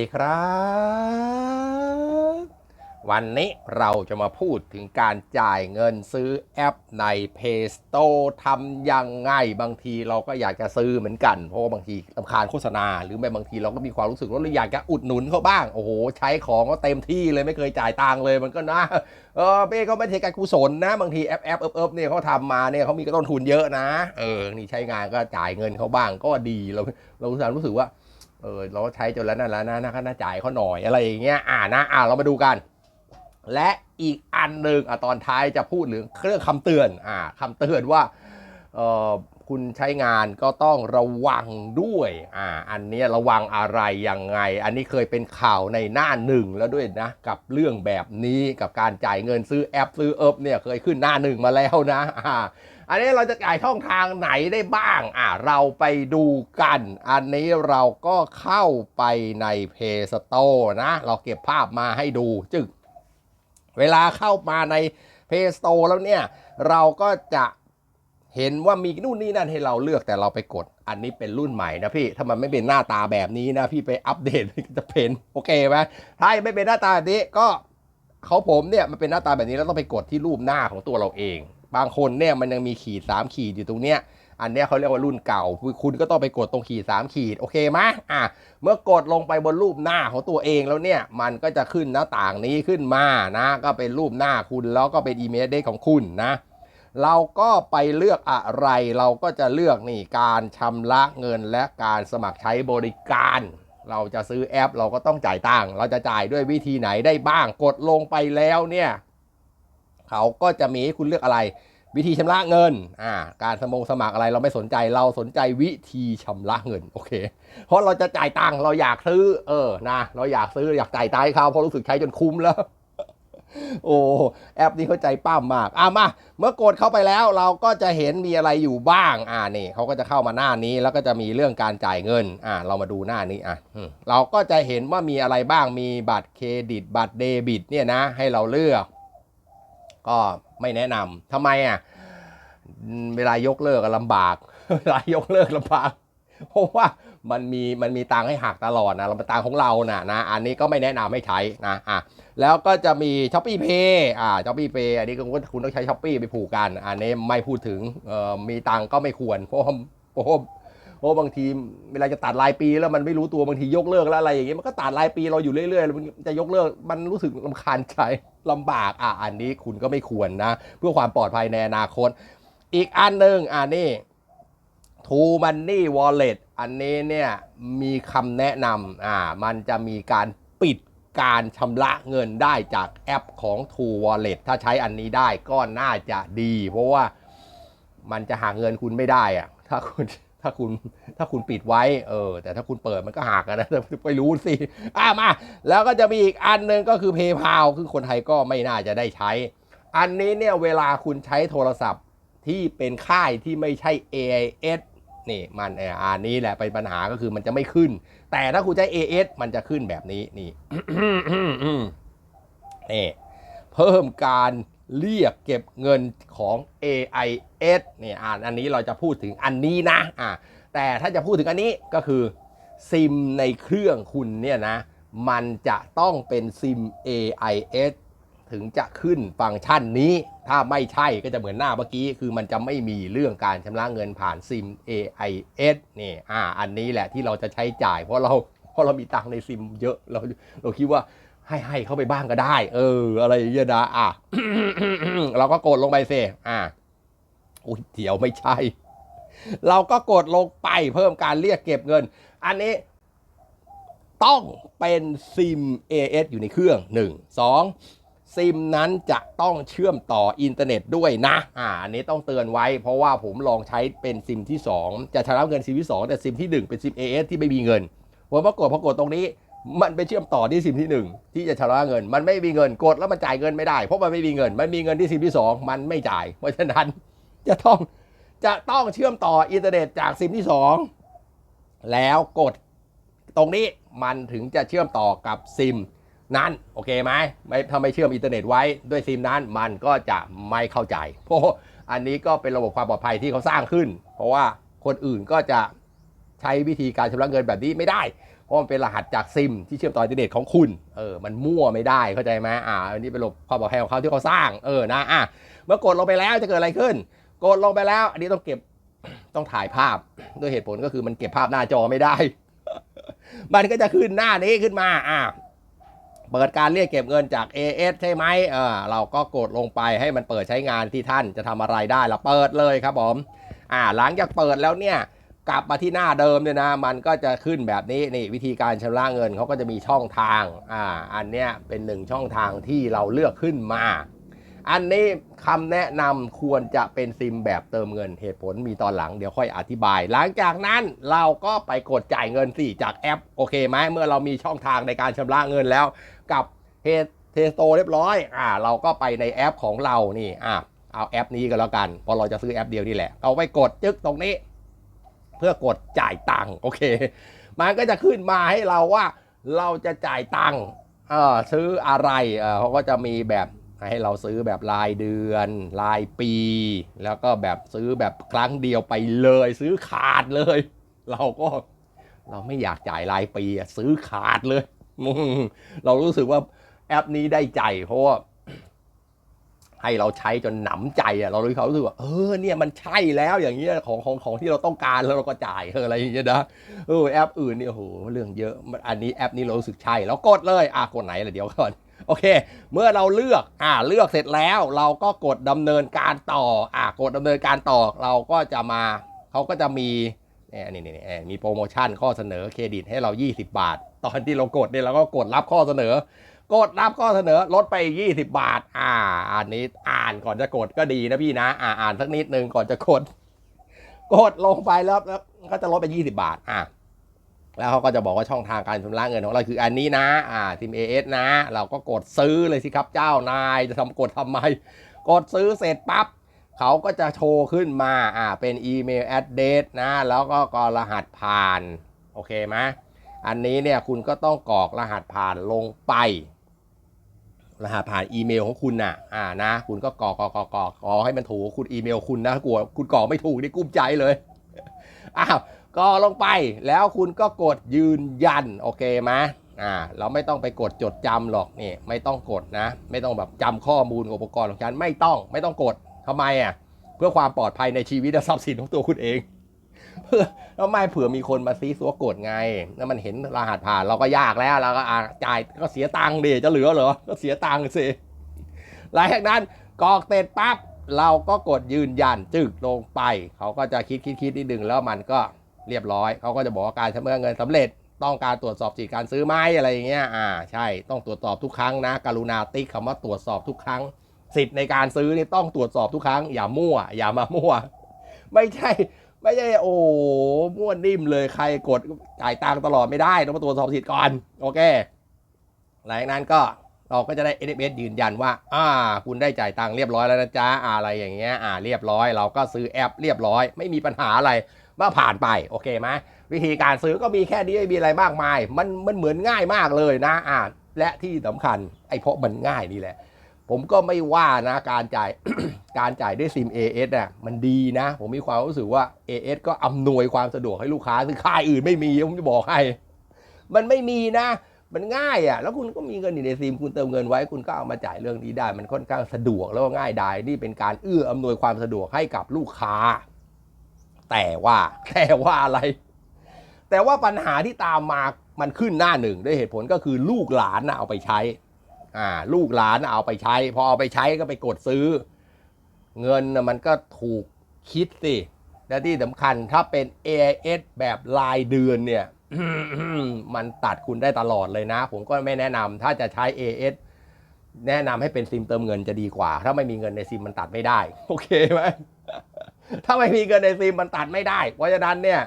วัสดีครับ วันนี้เราจะมาพูดถึงการจ่ายเงินซื้อแอปใน Play Store ทำยังไง บางทีเราก็อยากจะซื้อเหมือนกัน เพราะว่าบางทีลำคาญโฆษณา หรือแม้บางทีเราก็มีความรู้สึกว่าเราอยากจะอุดหนุนเขาบ้าง โอ้โห ใช้ของก็เต็มที่เลยไม่เคยจ่ายตังค์เลยมันก็นะ เออเป้เขาไม่ใช่การกุศลนะ บางทีแอปแอปเอิบเอิบเนี่ยเขาทำมาเนี่ยเขามีต้นทุนเยอะนะ เออ นี่ใช้งานก็จ่ายเงินเขาบ้างก็ดีเราเรารู้สึกว่า เออเราใช้จนแล้วนั่นแล้วนะนะน่าจ่ายเขาหน่อยอะไรอย่างเงี้ยอ่านะอ่าเรามาดูกัน และอีกอันหนึ่งอะตอนท้ายจะพูดเรื่องเรื่องคำเตือนอ่าคำเตือนว่าเออ คุณใช้งานก็ต้องระวังด้วยอ่าอันนี้ระวังอะไรยังไง อันนี้เคยเป็นข่าวในหน้าหนึ่งแล้วด้วยนะ กับเรื่องแบบนี้กับการจ่ายเงินซื้อแอปซื้อเอิบเนี่ยเคยขึ้นหน้าหนึ่งมาแล้วนะอ่าอันนี้เราจะจ่ายช่องทางไหนได้บ้างอะเราไปดูกัน อันนี้เราก็เข้าไปใน Play Store นะ เราเก็บภาพมาให้ดูจึงเวลาเข้ามาใน Play Store แล้วเนี่ย เราก็จะ เห็นว่ามีนู่นนี่นั่นให้เราเลือกแต่เราไปกด อันนี้เป็นรุ่นใหม่นะพี่ ถ้ามันไม่เป็นหน้าตาแบบนี้นะพี่ไปอัปเดตมันจะเป็นโอเคไหมถ้าไม่เป็นหน้าตาแบบนี้ก็เขาผมเนี่ยมันเป็นหน้าตาแบบนี้แล้วต้องไปกดที่รูปหน้าของตัวเราเอง บางคนเนี่ยมันยังมีขีด 3 ขีดอยู่ตรงเนี้ยอันเนี้ยเขาเรียกว่ารุ่นเก่าคุณก็ต้องไปกดตรงขีด 3 ขีดโอเคไหมอะเมื่อกดลงไปบนรูปหน้าของตัวเองแล้วเนี่ยมันก็จะขึ้นหน้าต่างนี้ขึ้นมานะ ก็เป็นรูปหน้าคุณแล้วก็เป็นอีเมลเดของคุณนะ เราก็ไปเลือกอะไร เราก็จะเลือกนี่การชำระเงินและการสมัครใช้บริการ เราจะซื้อแอป เราก็ต้องจ่ายตังค์เราจะจ่ายด้วยวิธีไหนได้บ้างกดลงไปแล้วเนี่ยเขาก็จะมีให้คุณเลือกอะไร วิธีชำระเงินอ่าการสมงสมัครอะไรเราไม่สนใจเราสนใจวิธีชำระเงินโอเค เพราะเราจะจ่ายตังค์เราอยากซื้อเออนะเราอยากซื้ออยากจ่ายตังค์เขาเพราะรู้สึกใช้จนคุ้มแล้ว โอ้แอปนี้เข้าใจป้ามมากอะมาเมื่อกดเข้าไปแล้วเราก็จะเห็นมีอะไรอยู่บ้างอ่านี่เขาก็จะเข้ามาหน้านี้แล้วก็จะมีเรื่องการจ่ายเงินอ่าเรามาดูหน้านี้อะเราก็จะเห็นว่ามีอะไรบ้างมีบัตรเครดิต บัตรเดบิตเนี่ยนะให้เราเลือก ก็ไม่แนะนำทำไมอะเวลายกเลิกลำบากเวลายกเลิกลำบากเพราะว่า มันมีมันมีตังให้หักตลอดนะเราเป็นตังของเรานะนะอันนี้ก็ไม่แนะนำให้ใช้นะอะแล้วก็จะมีช้อปปี้เพย์อ่าช้อปปี้เพย์อันนี้ก็คุณต้องใช้ช้อปปี้ไปผูกกัน อันนี้ไม่พูดถึงเอ่อมีตังก็ไม่ควรเพราะว่าเพราะเพราะบางทีเวลาจะตัดรายปีแล้วมันไม่รู้ตัวบางทียกเลิกแล้วอะไรอย่างเงี้ยมันก็ตัดรายปีเราอยู่เรื่อยๆมันจะยกเลิกมันรู้สึกลำคาญใจลำบากอะอันนี้คุณก็ไม่ควรนะ เพื่อความปลอดภัยในอนาคต อีกอันหนึ่งอ่านี่ True Money Wallet อันนี้เนี่ยมีคำแนะนำอ่ามันจะมีการปิดการชำระเงินได้จากแอปของ True Wallet ถ้าใช้อันนี้ได้ก็น่าจะดี เพราะว่ามันจะหาเงินคุณไม่ได้อะถ้าคุณถ้าคุณถ้าคุณปิดไว้เออแต่ถ้าคุณเปิดมันก็หักนะไปรู้สิอ่ามา แล้วก็จะมีอีกอันหนึ่งก็คือ PayPal คือคนไทยก็ไม่น่าจะได้ใช้ อันนี้เนี่ยเวลาคุณใช้โทรศัพท์ที่เป็นค่ายที่ไม่ใช่ AIS นี่มันเอ่ออันนี้แหละเป็นปัญหาก็คือมันจะไม่ขึ้น แต่ถ้าคุณใช้ AS มันจะขึ้นแบบนี้นี่นี่เพิ่มการเรียกเก็บเงินของ AIS นี่อ่านอันนี้เราจะพูดถึงอันนี้นะอ่าแต่ถ้าจะพูดถึงอันนี้ก็คือซิมในเครื่องคุณเนี่ยนะ มันจะต้องเป็นซิม AIS ถึงจะขึ้นฟังก์ชันนี้ ถ้าไม่ใช่ก็จะเหมือนหน้าเมื่อกี้ คือมันจะไม่มีเรื่องการชำระเงินผ่านซิม AIS นี่อ่าอันนี้แหละที่เราจะใช้จ่าย เพราะเราเพราะเรามีตังในซิมเยอะเราเราคิดว่าให้ให้เข้าไปบ้างก็ได้ เออ อะไรอย่างเงี้ยนะอะเราก็กดลงไปสิอะอุ้ยเดี๋ยวไม่ใช่ เราก็กดลงไปเพิ่มการเรียกเก็บเงิน อันนี้ต้องเป็นซิม AS อยู่ในเครื่อง 1 2 ซิมนั้นจะต้องเชื่อมต่ออินเทอร์เน็ตด้วยนะ อ่า อันนี้ต้องเตือนไว้ เพราะว่าผมลองใช้เป็นซิมที่ 2 จะชำระเงินซิมที่ 2 แต่ซิมที่ 1 เป็นซิม AS ที่ไม่มีเงินผมปรากฏพอกดตรงนี้ มันไปเชื่อมต่อที่ซิมที่ 1 ที่จะชำระเงิน มันไม่มีเงินกดแล้วมันจ่ายเงินไม่ได้ เพราะมันไม่มีเงิน มันมีเงินที่ซิมที่ 2 มันไม่จ่าย เพราะฉะนั้นจะต้องจะต้องเชื่อมต่ออินเทอร์เน็ตจากซิมที่ 2 แล้วกดตรงนี้มันถึงจะเชื่อมต่อกับซิม นั้นโอเคไหมไม่ถ้าไม่เชื่อมอินเทอร์เน็ตไว้ด้วยซิมนั้นมันก็จะไม่เข้าใจ เพราะอันนี้ก็เป็นระบบความปลอดภัยที่เขาสร้างขึ้น เพราะว่าคนอื่นก็จะใช้วิธีการชำระเงินแบบนี้ไม่ได้ เพราะมันเป็นรหัสจากซิมที่เชื่อมต่ออินเทอร์เน็ตของคุณเออมันมั่วไม่ได้เข้าใจไหมอ่าอันนี้เป็นระบบความปลอดภัยของเขาที่เขาสร้างเออนะอะเมื่อกดลงไปแล้วจะเกิดอะไรขึ้น กดลงไปแล้ว อันนี้ต้องเก็บต้องถ่ายภาพด้วยเหตุผลก็คือมันเก็บภาพหน้าจอไม่ได้ มันก็จะขึ้นหน้านี้ขึ้นมาอะ เปิดการเรียกเก็บเงินจาก AS ใช่ไหมเออเราก็กดลงไปให้มันเปิดใช้งานที่ท่านจะทำอะไรได้เราเปิดเลยครับผมอ่าหลังจากเปิดแล้วเนี่ยกลับมาที่หน้าเดิมเนี่ยนะ มันก็จะขึ้นแบบนี้นี่วิธีการชำระเงินเขาก็จะมีช่องทางอ่าอันเนี้ยเป็นหนึ่งช่องทางที่เราเลือกขึ้นมา อันนี้คำแนะนำควรจะเป็นซิมแบบเติมเงินเหตุผลมีตอนหลังเดี๋ยวค่อยอธิบาย หลังจากนั้นเราก็ไปกดจ่ายเงินสิจากแอป โอเคไหมเมื่อเรามีช่องทางในการชำระเงินแล้ว กับเทเทสโตเรียบร้อย อ่า เราก็ไปในแอปของเรานี่อ่าเอาแอปนี้ก็แล้วกันพราะเราจะซื้อแอปเดียวนี่แหละเอาไปกดจึ๊กตรงนี้ เพื่อกดจ่ายตังค์โอเค มันก็จะขึ้นมาให้เราว่าเราจะจ่ายตังค์เออซื้ออะไรเออเขาก็จะมีแบบ ให้เราซื้อแบบรายเดือน รายปี แล้วก็แบบซื้อแบบครั้งเดียวไปเลย ซื้อขาดเลย เราก็เราไม่อยากจ่ายรายปีอะซื้อขาดเลยเรารู้สึกว่าแอปนี้ได้ใจเพราะว่าให้เราใช้จนหนำใจอะเราเลยเขารู้สึกว่าเออเนี่ยมันใช่แล้วอย่างเงี้ยของของของที่เราต้องการแล้วเราก็จ่ายเอออะไรอย่างเงี้ยนะเออแอปอื่นเนี่ยโอ้โหเรื่องเยอะมันอันนี้แอปนี้เรารู้สึกใช่เรากดเลยอะกดไหนล่ะเดี๋ยวก่อน โอเค เมื่อเราเลือกอ่าเลือกเสร็จแล้วเราก็กดดำเนินการต่ออ่ากดดำเนินการต่อเราก็จะมาเขาก็จะมีเนี่ยนี่นี่มีโปรโมชั่นข้อเสนอเครดิตให้เรา 20 บาท ตอนที่เรากดเนี่ยเราก็กดรับข้อเสนอ กดรับข้อเสนอลดไป 20 บาท อ่า อันนี้อ่านก่อนจะกดก็ดีนะพี่นะ อ่าอ่านสักนิดนึงก่อนจะกด กดลงไปแล้วแล้วก็จะลดไป 20 บาท อ่า แล้วเขาก็จะบอกว่าช่องทางการชำระเงินของเราคืออันนี้นะอ่าทีม AS นะ เราก็กดซื้อเลยสิครับเจ้านายจะทำกดทำไม กดซื้อเสร็จปั๊บเขาก็จะโชว์ขึ้นมาอ่าเป็นอีเมลแอดเดสนะ แล้วก็กรรหัสผ่าน โอเคไหมอันนี้เนี่ยคุณก็ต้องกรอกรหัสผ่านลงไป รหัสผ่านอีเมลของคุณน่ะอ่านะ คุณก็กรอกกรอกกรอกกรอกกรอกให้มันถูกคุณอีเมลคุณนะกลัวคุณกรอกไม่ถูกนี่กุ้มใจเลยอ้าว กรอกลงไปแล้วคุณก็กดยืนยันโอเคไหมอ่าเราไม่ต้องไปกดจดจำหรอกนี่ไม่ต้องกดนะ ไม่ต้องแบบจำข้อมูลอุปกรณ์ของฉันไม่ต้องไม่ต้องกดทำไมอะเพื่อความปลอดภัยในชีวิตและทรัพย์สินของตัวคุณเองเพื่อแล้วไม่เผื่อมีคนมาซีซัวกดไง แล้วมันเห็นรหัสผ่านเราก็ยากแล้วเราก็จ่ายก็เสียตังค์ดิจะเหลือเหรอก็เสียตังค์สิหลังจากนั้นกรอกเสร็จปั๊บเราก็กดยืนยันจึกลงไป เขาก็จะคิดคิดคิดนิดนึงแล้วมันก็ เรียบร้อยเขาก็จะบอกว่าการชำระเงินสำเร็จต้องการตรวจสอบสิทธิการซื้อไหมอะไรอย่างเงี้ยอ่าใช่ต้องตรวจสอบทุกครั้งนะ กรุณาติ๊กคำว่าตรวจสอบทุกครั้ง สิทธิ์ในการซื้อนี่ต้องตรวจสอบทุกครั้ง อย่ามั่ว อย่ามามั่ว ไม่ใช่ ไม่ใช่โอ้มั่วนิ่มเลยใครกดจ่ายตังตลอดไม่ได้ต้องมาตรวจสอบสิทธิ์ก่อนโอเคหลังจากนั้นก็เราก็จะได้ SMS ยืนยันว่า อ่า คุณได้จ่ายตังค์เรียบร้อยแล้วนะจ๊ะอะไรอย่างเงี้ย อ่า เรียบร้อย เราก็ซื้อแอปเรียบร้อย ไม่มีปัญหาอะไร มาผ่านไปโอเคไหมวิธีการซื้อก็มีแค่นี้ไม่มีอะไรมากมาย มันมันเหมือนง่ายมากเลยนะอ่าและที่สำคัญไอ้เพราะมันง่ายนี่แหละ ผมก็ไม่ว่านะการจ่ายการจ่ายด้วยซิม AS อะมันดีนะ ผมมีความรู้สึกว่า AS ก็อำนวยความสะดวกให้ลูกค้าซึ่งค่ายอื่นไม่มีผมจะบอกให้ มันไม่มีนะมันง่ายอะ แล้วคุณก็มีเงินอยู่ในซิม คุณเติมเงินไว้ คุณก็เอามาจ่ายเรื่องนี้ได้ มันค่อนข้างสะดวกแล้วก็ง่ายดาย นี่เป็นการเอื้ออำนวยความสะดวกให้กับลูกค้า แต่ว่าแต่ว่าอะไร แต่ว่าปัญหาที่ตามมามันขึ้นหน้าหนึ่งด้วยเหตุผลก็คือลูกหลานเอาไปใช้ อ่า ลูกหลานเอาไปใช้ พอเอาไปใช้ก็ไปกดซื้อ เงินมันก็ถูกคิดสิและที่สำคัญถ้าเป็น AIS แบบรายเดือนเนี่ยมันตัดคุณได้ตลอดเลยนะ ผมก็ไม่แนะนำถ้าจะใช้ AS แนะนำให้เป็นซิมเติมเงินจะดีกว่า ถ้าไม่มีเงินในซิมมันตัดไม่ได้ โอเคไหม ถ้าไม่มีเงินในซิมมันตัดไม่ได้ เพราะฉะนั้นเนี่ย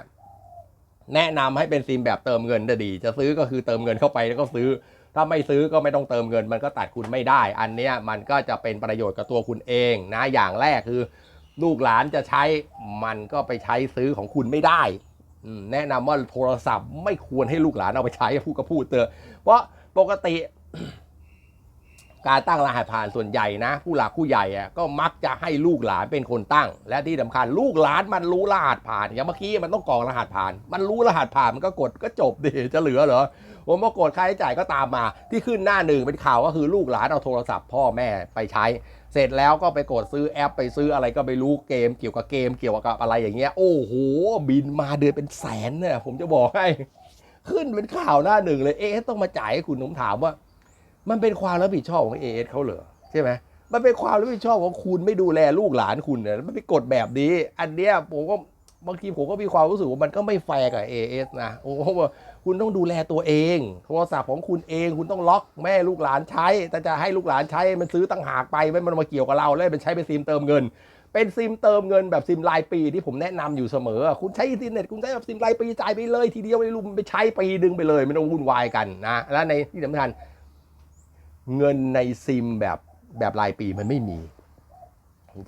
แนะนำให้เป็นซิมแบบเติมเงินจะดี จะซื้อก็คือเติมเงินเข้าไปแล้วก็ซื้อ ถ้าไม่ซื้อก็ไม่ต้องเติมเงิน มันก็ตัดคุณไม่ได้ อันเนี้ยมันก็จะเป็นประโยชน์กับตัวคุณเองนะ อย่างแรกคือ ลูกหลานจะใช้มันก็ไปใช้ซื้อของคุณไม่ได้แนะนำว่าโทรศัพท์ไม่ควรให้ลูกหลานเอาไปใช้พูดก็พูดเตอะเพราะปกติ การตั้งรหัสผ่านส่วนใหญ่นะ ผู้หลักผู้ใหญ่อะก็มักจะให้ลูกหลานเป็นคนตั้ง และที่สำคัญลูกหลานมันรู้รหัสผ่านอย่างเมื่อกี้มันต้องกรอกรหัสผ่าน มันรู้รหัสผ่านมันก็กดก็จบดิจะเหลือเหรอผมพอกดค่าใช้จ่ายก็ตามมา ที่ขึ้นหน้าหนึ่งเป็นข่าวก็คือลูกหลานเอาโทรศัพท์พ่อแม่ไปใช้ เสร็จแล้วก็ไปกดซื้อแอปไปซื้ออะไรก็ไม่รู้เกมเกี่ยวกับเกมเกี่ยวกับอะไรอย่างเงี้ย โอ้โหบินมาเดือนเป็นแสนเนี่ยผมจะบอกให้ ขึ้นเป็นข่าวหน้าหนึ่งเลยเอ๊ะต้องมาจ่ายให้คุณผมถามว่า มันเป็นความรับผิดชอบของเอเเขาเหรอใช่ไหมมันเป็นความรับผิดชอบของคุณไม่ดูแลลูกหลานคุณเนี่ยมันไปกดแบบนี้ อันเนี้ยผมก็บางทีผมก็มีความรู้สึกว่ามันก็ไม่แฟร์กับ AS นะโอ้โหคุณต้องดูแลตัวเอง โทรศัพท์ของคุณเอง คุณต้องล็อกแม่ลูกหลานใช้ แต่จะให้ลูกหลานใช้มันซื้อตั้งหากไปไม่มันมาเกี่ยวกับเราเลยมันใช้เป็นซิมเติมเงิน เป็นซิมเติมเงินแบบซิมรายปีที่ผมแนะนำอยู่เสมอ คุณใช้อินเทอร์เน็ตคุณใช้แบบซิมรายปีจ่ายไปเลย ทีเดียวไม่รู้มันไปใช้ปีดึงไปเลยไม่ต้องวุ่นวายกันนะ และในที่สำคัญ เงินในซิมแบบแบบรายปีมันไม่มี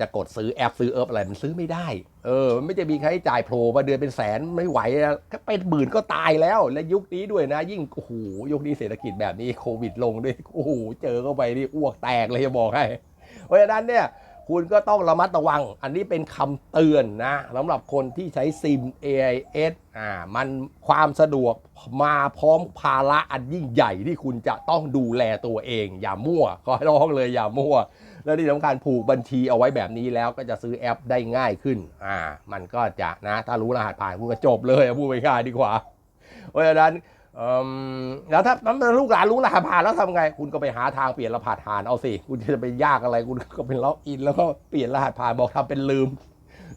จะกดซื้อแอปซื้อเอิบอะไรมันซื้อไม่ได้ เออ มันไม่จะมีใครจ่ายโผล่มาเดือนเป็นแสนไม่ไหวนะก็เป็นหมื่นก็ตายแล้ว และยุคนี้ด้วยนะ ยิ่งโอ้โหยุคนี้เศรษฐกิจแบบนี้โควิดลงด้วยโอ้โหเจอเข้าไปนี่อ้วกแตกเลยจะบอกให้เพราะฉะนั้นเนี่ย คุณก็ต้องระมัดระวัง อันนี้เป็นคำเตือนนะสำหรับคนที่ใช้ซิม AIS อ่ามันความสะดวกมาพร้อมภาระอันยิ่งใหญ่ที่คุณจะต้องดูแลตัวเอง อย่ามั่วขอร้องเลยอย่ามั่ว และที่สำคัญผูกบัญชีเอาไว้แบบนี้แล้วก็จะซื้อแอปได้ง่ายขึ้นอ่ามันก็จะนะ ถ้ารู้รหัสผ่านคุณก็จบเลยพูดไปง่ายดีกว่าเพราะฉะนั้น แล้วถ้าถ้าลูกหลานรู้รหัสผ่านแล้วทำไง คุณก็ไปหาทางเปลี่ยนรหัสผ่านเอาสิ คุณจะไปยากอะไร คุณก็เป็นล็อกอิน แล้วก็เปลี่ยนรหัสผ่านบอกทำเป็นลืม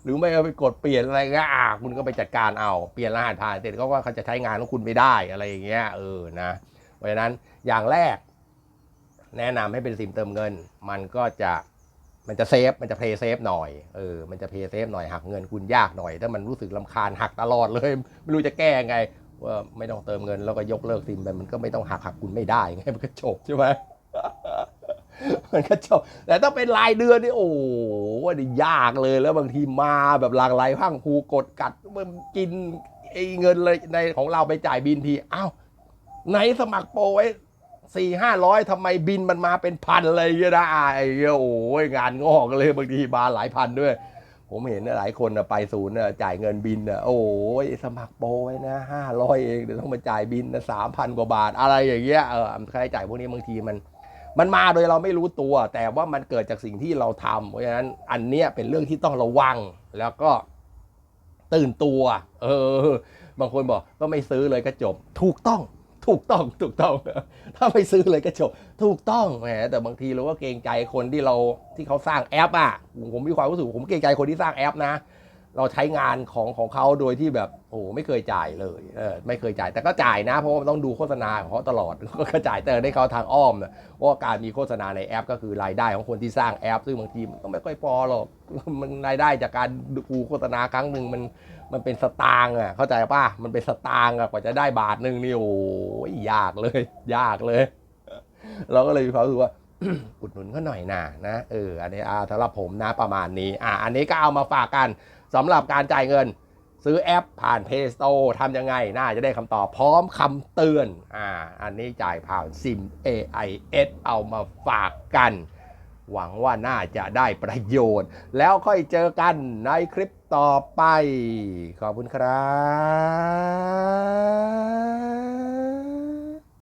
หรือไม่ก็ไปกดเปลี่ยนอะไรก็อ่าคุณก็ไปจัดการเอา เปลี่ยนรหัสผ่านเสร็จเขาว่าเขาจะใช้งานของคุณไม่ได้อะไรอย่างเงี้ยเออนะ เพราะฉะนั้นอย่างแรก แนะนำให้เป็นซิมเติมเงิน มันก็จะมันจะเซฟ มันจะเพย์เซฟหน่อย เออ มันจะเพย์เซฟหน่อยหักเงินคุณยากหน่อย ถ้ามันรู้สึกลำคาญหักตลอดเลย ไม่รู้จะแก้ไง ว่าไม่ต้องเติมเงินแล้วก็ยกเลิกซิมไปมันก็ไม่ต้องหักหักคุณไม่ได้ไงมันก็จบใช่ไหมมันก็จบแต่ถ้าเป็นรายเดือนนี่โอ้โหนี่ยากเลยแล้วบางทีมาแบบหลากหลายพังผูกดกัดมันกินไอ้เงินเลยในของเราไปจ่ายบินทีอ้าวไหนสมัครโปรไว้สี่ห้าร้อยทำไมบินมันมาเป็นพันอะไรอย่างเลยนะไอ้เงี้ยโอ้ยงานงอกเลยบางทีมาหลายพันด้วย ผมเห็นหลายคนไปศูนย์จ่ายเงินบินโอ้ยสมัครโปรไว้นะห้าร้อยเองเดี๋ยวต้องมาจ่ายบินสามพันกว่าบาท อะไรอย่างเงี้ยเออค่าใช้จ่ายพวกนี้บางทีมัน มันมาโดยเราไม่รู้ตัว แต่ว่ามันเกิดจากสิ่งที่เราทำเพราะฉะนั้นอันเนี้ยเป็นเรื่องที่ต้องระวังแล้วก็ตื่นตัว เออ บางคนบอกก็ไม่ซื้อเลยก็จบ ถูกต้อง ถูกต้องถูกต้อง ถ้าไม่ซื้อเลยก็จบถูกต้องแหมแต่บางทีเราก็เกรงใจคนที่เราที่เขาสร้างแอปอะผมมีความรู้สึกผมเกรงใจคนที่สร้างแอปนะ เราใช้งานของของเขาโดยที่แบบโอ้ไม่เคยจ่ายเลยเออไม่เคยจ่ายแต่ก็จ่ายนะ เพราะว่าต้องดูโฆษณาของเขาตลอดก็จ่ายแต่ได้เขาทางอ้อมนะเพราะว่าการมีโฆษณาในแอป ก็คือรายได้ของคนที่สร้างแอป ซึ่งบางทีมันก็ไม่ค่อยพอหรอกมันรายได้จากการดูโฆษณาครั้งหนึ่งมันมันเป็นสตางค์อะเข้าใจป่ะมันเป็นสตางค์อะกว่าจะได้บาทหนึ่งนี่โอ้ยยากเลย ยากเลย เราก็เลยมีความรู้สึกว่า อุดหนุนเขาหน่อยนะนะเอออันนี้อาสำหรับผมนะประมาณนี้อ่าอันนี้ก็เอามาฝากกันสำหรับการจ่ายเงินซื้อแอปผ่าน Play Store ทำยังไง น่าจะได้คำตอบพร้อมคำเตือน อ่า อันนี้จ่ายผ่านซิม AIS เอามาฝากกัน หวังว่าน่าจะได้ประโยชน์ แล้วค่อยเจอกันในคลิปต่อไป ขอบคุณครับ